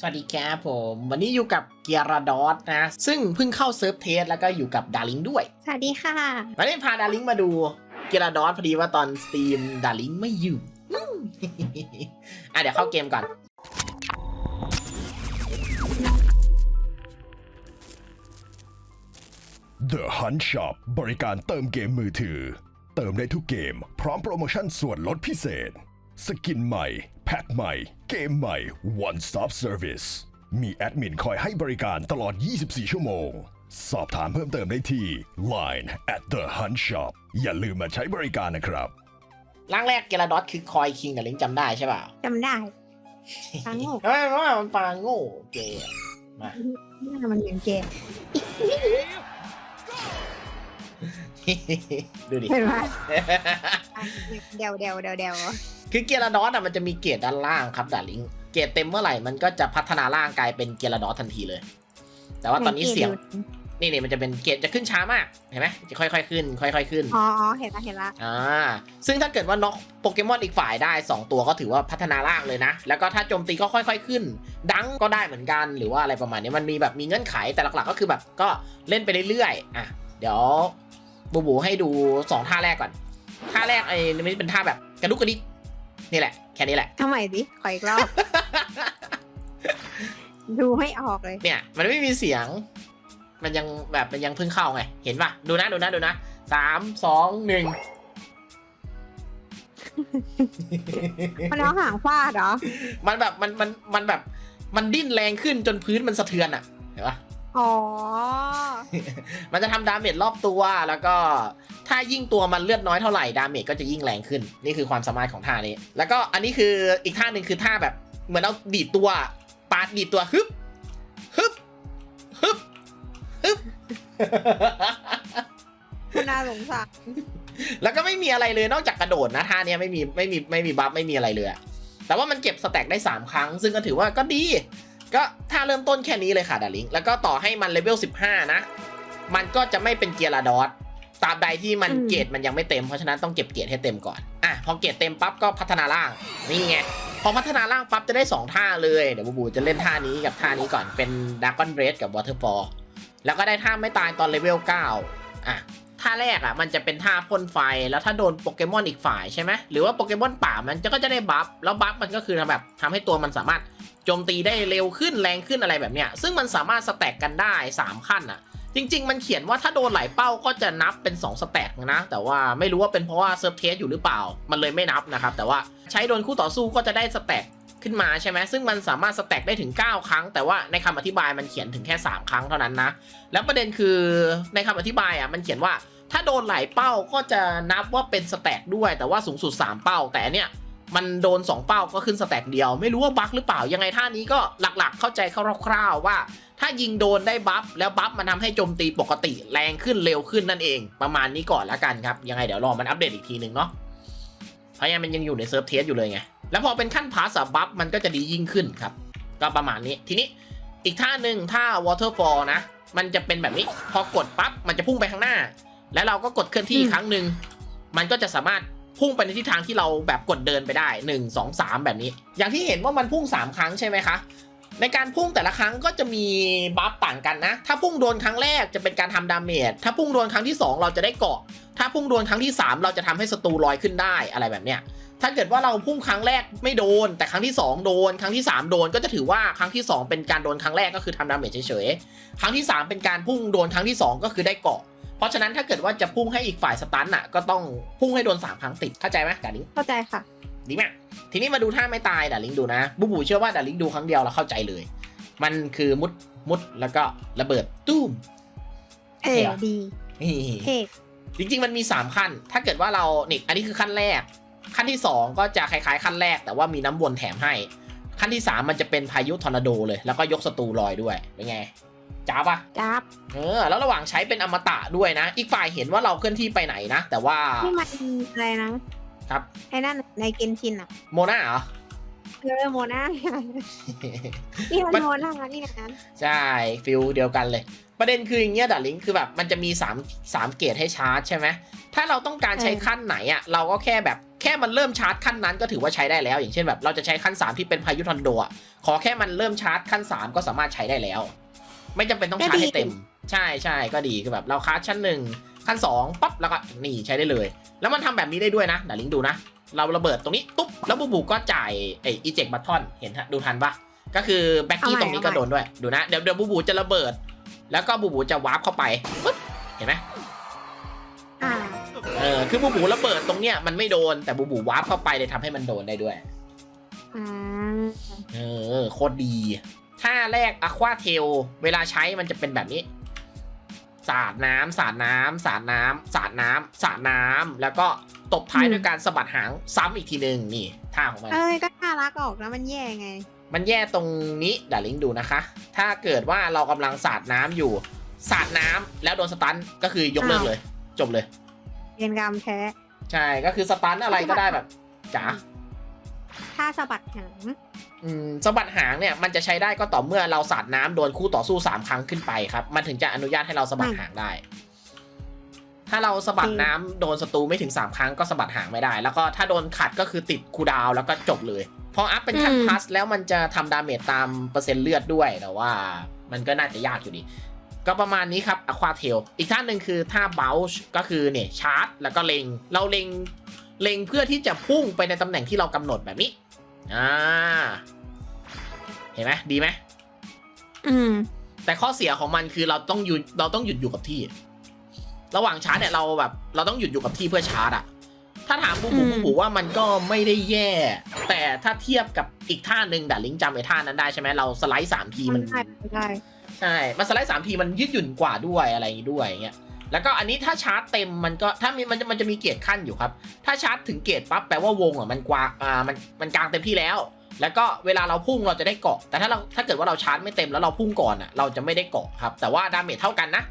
สวัสดีครับผม วันนี้อยู่กับเกียร์ดอสนะ ซึ่งเพิ่งเข้าเซิร์ฟเทสแล้วก็อยู่กับดาริงด้วย สวัสดีค่ะ วันนี้พาดาริงมาดูเกียร์ดอสพอดีว่าตอนสตรีมดาริงไม่อยู่อืมอะเดี๋ยวเข้าเกมก่อน The Hunt Shop บริการเติมเกมมือถือ เติมได้ทุกเกม พร้อมโปรโมชั่นส่วนลดพิเศษ สกินใหม่ แพ็คใหม่ เกมใหม่ One Stop Service มีแอดมินคอยให้บริการตลอด 24 ชั่วโมง สอบถามเพิ่มเติมได้ที่ Line at The Hunt Shop อย่าลืมมาใช้บริการนะครับ ร่างแรกเกียร์ดอสคือคอยคิงดาริงจำได้ใช่เปล่าจำได้ปลาโง่เฮ้ยว่ามันปลาโง่เกย์มาหน้ามันเหมือนเกมดูดิเห็นไหมเดวเดวเดวเดว คือเกียร์ดอสอะมันจะมีเกรดด้านล่างครับดาริงเกรดเต็มเมื่อไหร่มันก็จะพัฒนาร่างกลายเป็นเกียร์ดอสทันทีเลย แต่ว่าตอนนี้เสียงนี่นี่มันจะเป็นเกรดจะขึ้นช้ามากเห็นไหมจะค่อยๆขึ้น ค่อย ๆขึ้นอ๋ออ๋อเห็นละเห็นละอ่าซึ่งถ้าเกิดว่าน็อกโปเกมอนอีกฝ่ายได้ 2 ตัวก็ถือว่าพัฒนาร่างเลยนะ แล้วก็ถ้าโจมตีก็ค่อย ๆขึ้น ดังก็ได้เหมือนกันหรือว่าอะไรประมาณนี้มันมีแบบมีเงื่อนไขแต่หลักๆก็คือแบบก็เล่นไปเรื่อยๆอะเดี๋ยวบูบูให้ดู 2 ท่าแรกก่อนท่าแรกไอ้นี่เป็นท่าแบบกระดุกกระดิก นี่แหละ แค่นี้แหละทำไมสิขออีกรอบ ดูไม่ออกเลย เนี่ย มันไม่มีเสียง มันยังแบบมันยังเพิ่งเข้าไง เห็นปะดูนะดูนะดูนะสามสองหนึ่งมันเอาหางฟาดเหรอ มันแบบมันมันมันแบบ มันดิ้นแรงขึ้นจนพื้นมันสะเทือนอะ เห็นปะ อ๋อ มันจะทำดาเมจรอบตัวแล้วก็ถ้ายิ่งตัวมันเลือดน้อยเท่าไหร่ดาเมจก็จะยิ่งแรงขึ้น นี่คือความสามารถของท่านี้ แล้วก็อันนี้คืออีกท่าหนึ่งคือท่าแบบ เหมือนเอาดีดตัวปาดดีดตัวฮึบฮึบฮึบฮึบคุณน่าสงสารแล้วก็ไม่มีอะไรเลยนอกจากกระโดดนะท่าเนี้ยไม่มีไม่มีไม่มีบัฟไม่มีอะไรเลยอะแต่ว่ามันเก็บสแต็กได้ 3 ครั้ง ซึ่งก็ถือว่าก็ดี ก็ถ้าเริ่มต้นแค่นี้เลยค่ะดาริงแล้วก็ต่อให้มันเลเวล15 นะ มันก็จะไม่เป็นเกียร์ลาดอสตราบใดที่มันเกรดมันยังไม่เต็มเพราะฉะนั้นต้องเก็บเกรดให้เต็มก่อนอะพอเกรดเต็มปั๊บก็พัฒนาร่างนี่ไงพอพัฒนาร่างปั๊บจะได้ 2 ท่าเลยเดี๋ยวบูบูจะเล่นท่านี้กับท่านี้ก่อนเป็นดากอนเบรดกับวอเตอร์ฟอลแล้วก็ได้ท่าไม่ตายตอนเลเวล9อะท่าแรกอะมันจะเป็นท่าพ่นไฟแล้วถ้าโดนโปเกมอนอีกฝ่ายใช่ไหมหรือว่าโปเกมอนป่ามันจะก็จะได้บัฟแล้วบัฟมันก็คือทำแบบทำให้ตัวมันสามารถโจมตีได้เร็วขึ้นแรงขึ้นอะไรแบบเนี้ย ซึ่งมันสามารถสแต็กกันได้ 3 ขั้นอะจริง ๆ มันเขียนว่าถ้าโดนหลายเป้าก็จะนับเป็น 2 สแต็กนะ แต่ว่าไม่รู้ว่าเป็นเพราะว่าเซิร์ฟเทสอยู่หรือเปล่า มันเลยไม่นับนะครับ แต่ว่าใช้โดนคู่ต่อสู้ก็จะได้สแต็กขึ้นมาใช่ไหมซึ่งมันสามารถสแต็กได้ถึง 9 ครั้ง แต่ว่าในคำอธิบายมันเขียนถึงแค่ 3 ครั้งเท่านั้นนะ แล้วประเด็นคือในคำอธิบายอะมันเขียนว่าถ้าโดนหลายเป้าก็จะนับว่าเป็นสแต็กด้วย แต่ว่าสูงสุด 3 เป้า แต่เนี่ย มันโดน 2 เป้าก็ขึ้นสแต็กเดียว ไม่รู้ว่าบั๊กหรือเปล่า ยังไงท่านี้ก็หลักๆ เข้าใจคร่าวๆว่า ถ้ายิงโดนได้บัฟแล้วบัฟมันทำให้โจมตีปกติแรงขึ้นเร็วขึ้นนั่นเอง ประมาณนี้ก่อนละกันครับ ยังไงเดี๋ยวรอมันอัปเดตอีกทีหนึ่งเนาะเพราะยังมันยังอยู่ในเซิร์ฟเทสอยู่เลยไง แล้วพอเป็นขั้นพาสบัฟมันก็จะดียิ่งขึ้นครับ ก็ประมาณนี้ ทีนี้อีกท่าหนึ่งท่า waterfall นะ มันจะเป็นแบบนี้ พอกดปั๊บมันจะพุ่งไปข้างหน้า แล้วเราก็กดเคลื่อนที่ครั้งหนึ่ง มันก็จะสามารถ พุ่งไปในทิศทางที่เราแบบกดเดินไปได้ 1 2 3 แบบนี้ อย่างที่เห็นว่ามันพุ่ง 3 ครั้งใช่ไหมคะ ในการพุ่งแต่ละครั้งก็จะมีบัฟต่างกันนะ ถ้าพุ่งโดนครั้งแรกจะเป็นการทำดาเมจ ถ้าพุ่งโดนครั้งที่ 2 เราจะได้เกาะ ถ้าพุ่งโดนครั้งที่ 3 เราจะทำให้ศัตรูลอยขึ้นได้อะไรแบบเนี้ย ถ้าเกิดว่าเราพุ่งครั้งแรกไม่โดน แต่ครั้งที่ 2 โดน ครั้งที่ 3 โดนก็จะถือว่าครั้งที่ 2 เป็นการโดนครั้งแรกก็คือทำดาเมจเฉยๆ ครั้งที่ 3 เป็นการพุ่งโดนครั้งที่ 2 ก็คือได้เกาะ เพราะฉะนั้นถ้าเกิดว่าจะพุ่งให้อีกฝ่ายสตันอะ ก็ต้องพุ่งให้โดน 3 ครั้งติด เข้าใจไหมดาริงเข้าใจค่ะ ดีมาก ทีนี้มาดูท่าไม่ตายดาริงดูนะบูบูเชื่อว่าดาริงดูครั้งเดียวแล้วเข้าใจเลย มันคือมุดมุดแล้วก็ระเบิดตุ้มเอเท่ออะดีนี่เท่จริงๆมันมี 3 ขั้น ถ้าเกิดว่าเรานี่อันนี้คือขั้นแรก ขั้นที่ 2 ก็จะคล้ายๆ ขั้นแรก แต่ว่ามีน้ำวนแถมให้ ขั้นที่ 3 มันจะเป็นพายุทอร์นาโดเลย แล้วก็ยกศัตรูลอยด้วย เป็นไง จ้าปะจับเออ แล้วระหว่างใช้เป็นอมตะด้วยนะ อีกฝ่ายเห็นว่าเราเคลื่อนที่ไปไหนนะ แต่ว่า ที่มันอะไรนะครับ ไอ้นั่นในเกนชินอะโมนาเหรอ เออโมนานี่มัน โมนานี่นะใช่ฟิลเดียวกันเลย ประเด็นคืออย่างเงี้ยดัดลิงคือแบบมันจะมี3 3เกรดให้ชาร์จใช่ไหมถ้าเราต้องการใช้ขั้นไหนอะเราก็แค่แบบแค่มันเริ่มชาร์จขั้นนั้นก็ถือว่าใช้ได้แล้ว อย่างเช่นแบบเราจะใช้ขั้น 3 ที่เป็นพายุทอร์นาโดอะขอแค่มันเริ่มชาร์จขั้น 3 ก็สามารถใช้ได้แล้ว ไม่จำเป็นต้องชาร์จให้เต็ม ใช่ใช่ก็ดีคือแบบเราคาร์จชั้นหนึ่งขั้น2ปั๊บแล้วก็นี่ใช้ได้เลย แล้วมันทำแบบนี้ได้ด้วยนะดัดลิงดูนะ เราระเบิดตรงนี้ตุ๊บแล้วบูบูก็จ่ายไอ้อีเจกบัตทอนเห็นฮะดูทันปะก็คือแบ็กกี้ตรงนี้ก็โดนด้วยดูนะเดี๋ยวเดี๋ยวบูบูจะระเบิด แล้วก็บูบูจะวาร์ปเข้าไปปึ๊บเห็นไหมอ่าเออคือบูบูระเบิดตรงเนี้ยมันไม่โดนแต่บูบูวาร์ปเข้าไปเลยทำให้มันโดนได้ด้วยอ่าเออโคตรดี ท่าแรกอะควาเทลเวลาใช้มันจะเป็นแบบนี้ สาดน้ำสาดน้ำสาดน้ำสาดน้ำสาดน้ำแล้วก็ตบท้ายด้วยการสะบัดหางซ้ำอีกทีหนึ่งนี่ท่าของมันเอ้ยก็น่ารักออกนะมันแย่ไง มันแย่ตรงนี้เดี๋ยวลิงก์ดูนะคะ ถ้าเกิดว่าเรากำลังสาดน้ำอยู่ สาดน้ำแล้วโดนสตันก็คือยกเลิกเลย จบเลยเรียนกรรมแท้ใช่ก็คือสตันอะไรก็ได้แบบจ๋าถ้าสะบัดหางอืม สะบัดหางเนี่ยมันจะใช้ได้ก็ต่อเมื่อเราสาดน้ำโดนคู่ต่อสู้สามครั้งขึ้นไปครับ มันถึงจะอนุญาตให้เราสะบัดหางได้ ถ้าเราสะบัดน้ำโดนศัตรูไม่ถึง3ครั้งก็สะบัดหางไม่ได้ แล้วก็ถ้าโดนขัดก็คือติดคูลดาวน์แล้วก็จบเลยพออัพเป็นขั้นพลัสแล้วมันจะทำดาเมจตามเปอร์เซ็นต์เลือดด้วยแต่ว่า มันก็น่าจะยากอยู่ดีก็ประมาณนี้ครับอควาเทลอีกท่าหนึ่งคือท่าเบลช์ก็คือเนี่ยชาร์จ แล้วก็เล็ง เราเล็งเล็งเพื่อที่จะพุ่งไปในตำแหน่งที่เรากำหนดแบบนี้ อ่า เห็นไหมดีไหมอืม แต่ข้อเสียของมันคือเราต้องหยุดเราต้องหยุดอยู่กับที่ ระหว่างชาร์จเนี่ยเราแบบ เราต้องหยุดอยู่กับที่เพื่อชาร์จอะถ้าถามบูบูอืมบูบูว่ามันก็ไม่ได้แย่ แต่ถ้าเทียบกับอีกท่าหนึ่งแต่ลิงก์จำไอ้ท่านั้นได้ใช่ไหมเราสไลด์สามทีมัมันนได้ได้ใช่ มันสไลด์สามทีมันยืดหยุ่นกว่าด้วยอะไรอย่างงี้ด้วยอย่างเงี้ย แล้วก็อันนี้ถ้าชาร์จเต็มมันก็ถ้ามีมันจะมันจะมีเกียรขั้นอยู่ครับ ถ้าชาร์จถึงเกียรปั๊บแปลว่าวงอะมันกว้างอ่ามันมันกลางเต็มที่แล้ว แล้วก็เวลาเราพุ่งเราจะได้เกาะ แต่ถ้าเราถ้าเกิดว่าเราชาร์จไม่เต็มแล้วเราพุ่งก่อนอะเราจะไม่ได้เกาะครับ แต่ว่าดาเมจเท่ากันนะ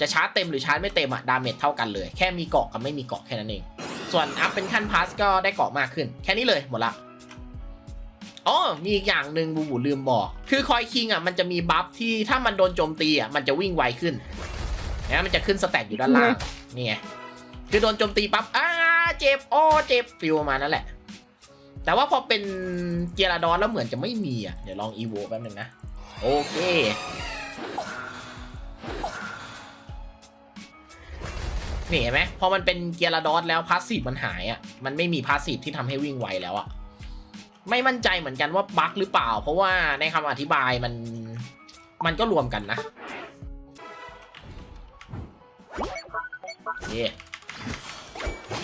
จะชาร์จเต็มหรือชาร์จไม่เต็มอะดาเมจเท่ากันเลย แค่มีเกาะกับไม่มีเกาะแค่นั้นเอง ส่วนอัพเป็นขั้นพาสก็ได้เกาะมากขึ้น แค่นี้เลยหมดละอ๋อมีอีกอย่างหนึ่งบูบูลืมบอก คือคอยคิงอะมันจะมีบัฟที่ถ้ามันโดนโจมตีอะมันจะวิ่งไวขึ้น นะมันจะขึ้นสแตทอยู่ด้านล่างนี่ไงคือโดนโจมตีปั๊บอ้าเจ็บอ้อเจ็บฟิลประมาณนั้นแหละ แต่ว่าพอเป็นเกียร์ดอนแล้วเหมือนจะไม่มีอะเดี๋ยวลองอีโวแป๊บนึงนะ โอเคนี่เห็นไหมพอมันเป็นเกียร์ดอสแล้วพาสซีฟมันหายอะมันไม่มีพาสซีฟที่ทำให้วิ่งไวแล้วอะไม่มั่นใจเหมือนกันว่าบั๊กหรือเปล่า เพราะว่าในคำอธิบายมันมันก็รวมกันนะ เค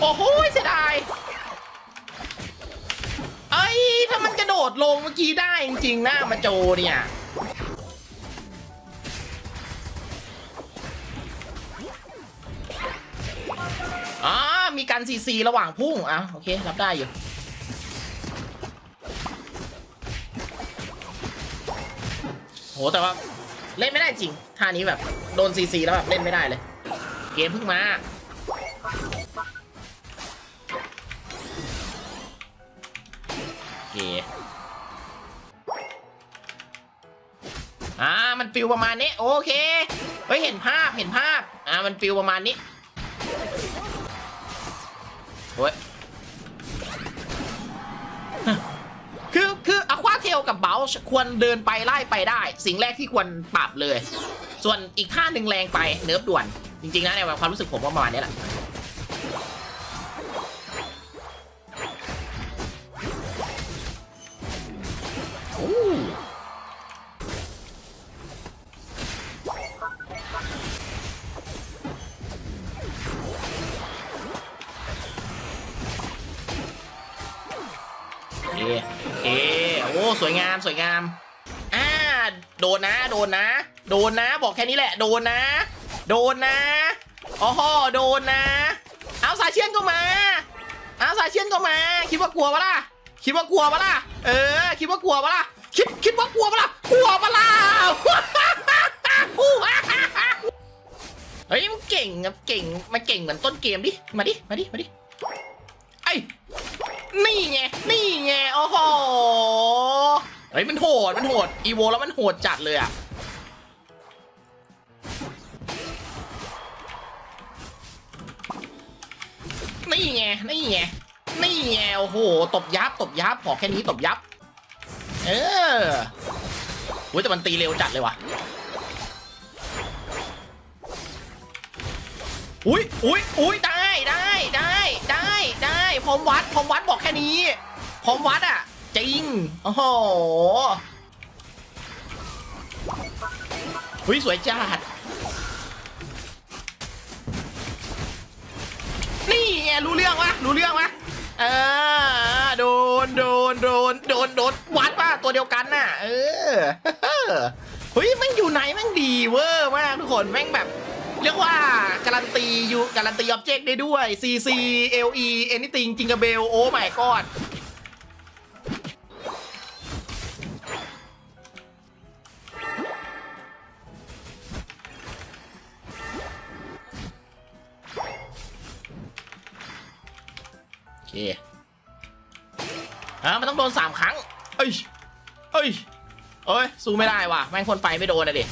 โอ้โหเสียดายไอ้ยถ้ามันกระโดดลงเมื่อกี้ได้จริงๆหนะมาโจเนี่ยอ่ามีการซีซีระหว่างพุ่งอะโอเค รับได้อยู่โหแต่ว่าเล่นไม่ได้จริงท่านี้แบบ โดนซีซีแล้วแบบเล่นไม่ได้เลย กมเพิ่งมาเคอ่า มันฟิลประมาณนี้ โอเค เฮ้ย เห็นภาพ เห็นภาพ อ่า มันฟิลประมาณนี้โอ้ย คือ คืออควาเทลกับเบลช์ควรเดินไปไล่ไปได้ สิ่งแรกที่ควรปรับเลย ส่วนอีกท่าหนึ่งแรงไปเนิร์ฟด่วน จริงๆนะในความรู้สึกผมว่าประมาณนี้แหละโอ้เอเอโอ้สวยงามสวยงามอ่าโดนนะ โดนนะ โดนนะ บอกแค่นี้แหละ โดนนะ โดนนะอ๋อโดนนะ เอาสายเชื่อนก็มา เอาสายเชื่อนก็มา คิดว่ากลัวปะล่ะ คิดว่ากลัวปะล่ะ เออ คิดว่ากลัวปะล่ะ คิดคิดว่ากลัวปะล่ะ กลัวปะล่ะเฮ้ยมันเก่งอะเก่งมันเก่งเหมือนต้นเกมดิ มาดิ มาดิ มาดิ ไอ้ นี่ไง นี่ไง โอ้โห เฮ้ยมันโหด มันโหด อีโวแล้วมันโหดจัดเลยอะ นี่ไงนี่ไงโอ้โหตบยับตบยับขอแค่นี้ตบยับ เออโอ้ยแต่มันตีเร็วจัดเลยว่ะอุ้ยอุ้ยอุ้ยได้ได้ได้ได้ได้พร้อมวัดพร้อมวัดบอกแค่นี้พร้อมวัดอะจริงโอ้โหอุ้ยสวยจัด นี่ ไงรู้เรื่องวะรู้เรื่องวะเออโดนโดนโดนโดนโดนวัดว่าตัวเดียวกันน่ะ เออเฮ้ยแม่งอยู่ไหนแม่งดีเวอร์มากทุกคนแม่งแบบ เรียกว่าการันตีอยู่การันตีอ็อบเจกต์ได้ด้วย CC LE anything จิงกะเบลโอ้ my god เคอะมันต้องโดนสามครั้ง เอ้ย เอ้ย เอ้ย สู้ไม่ได้ว่ะ แม่งคนไฟไม่โดนอะดิ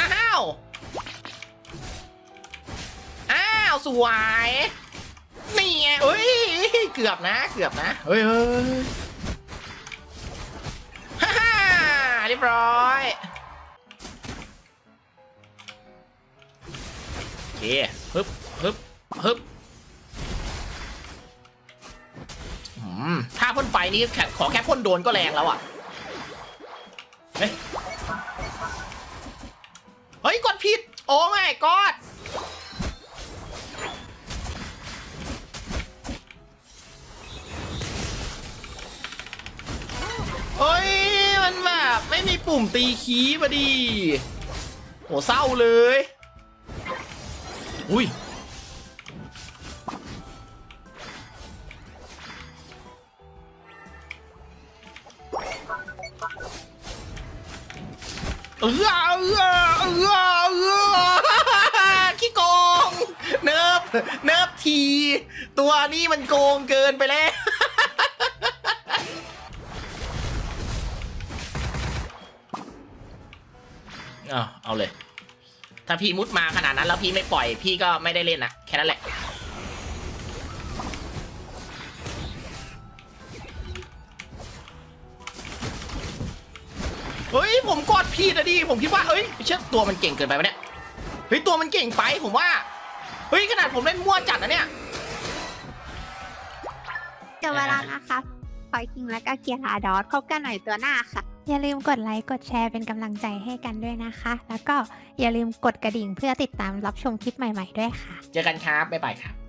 อ้าว อ้าว สวย นี่ไงเอ้ย เกือบนะ เกือบนะ เฮ้ยเฮ้ยฮ่าฮ่าเรียบร้อยโอเค ฮึบฮึบ ฮึบถ้าพ่นไฟนี้ขอแค่พ่นโดนก็แรงแล้วอะ เฮ้ย เฮ้ย กดผิด โอ้ไม่กอดเฮ้ย มันแบบไม่มีปุ่มตีคีย์พอดี โหเศร้าเลย อุ้ย เนิบที ตัวนี้มันโกงเกินไปแล้วเอาเอาเลย ถ้าพี่มุดมาขนาดนั้นแล้วพี่ไม่ปล่อย พี่ก็ไม่ได้เล่นนะ แค่นั้นแหละ เฮ้ย ผมกดผิดอะดิ ผมคิดว่า เอ้ยเชื่อตัวมันเก่งเกินไปปะเนี่ย เฮ้ย ตัวมันเก่งไปผมว่า เฮ้ยขนาดผมเล่นมั่วจัดนะเนี่ยเจอเวลานะคะพอยคิงและก็เกียร์อาดอสพบกันหน่อยตัวหน้าค่ะ อย่าลืมกดไลค์กดแชร์เป็นกำลังใจให้กันด้วยนะคะ แล้วก็อย่าลืมกดกระดิ่งเพื่อติดตามรับชมคลิปใหม่ๆด้วยค่ะ เจอกันครับ บ๊ายบายครับ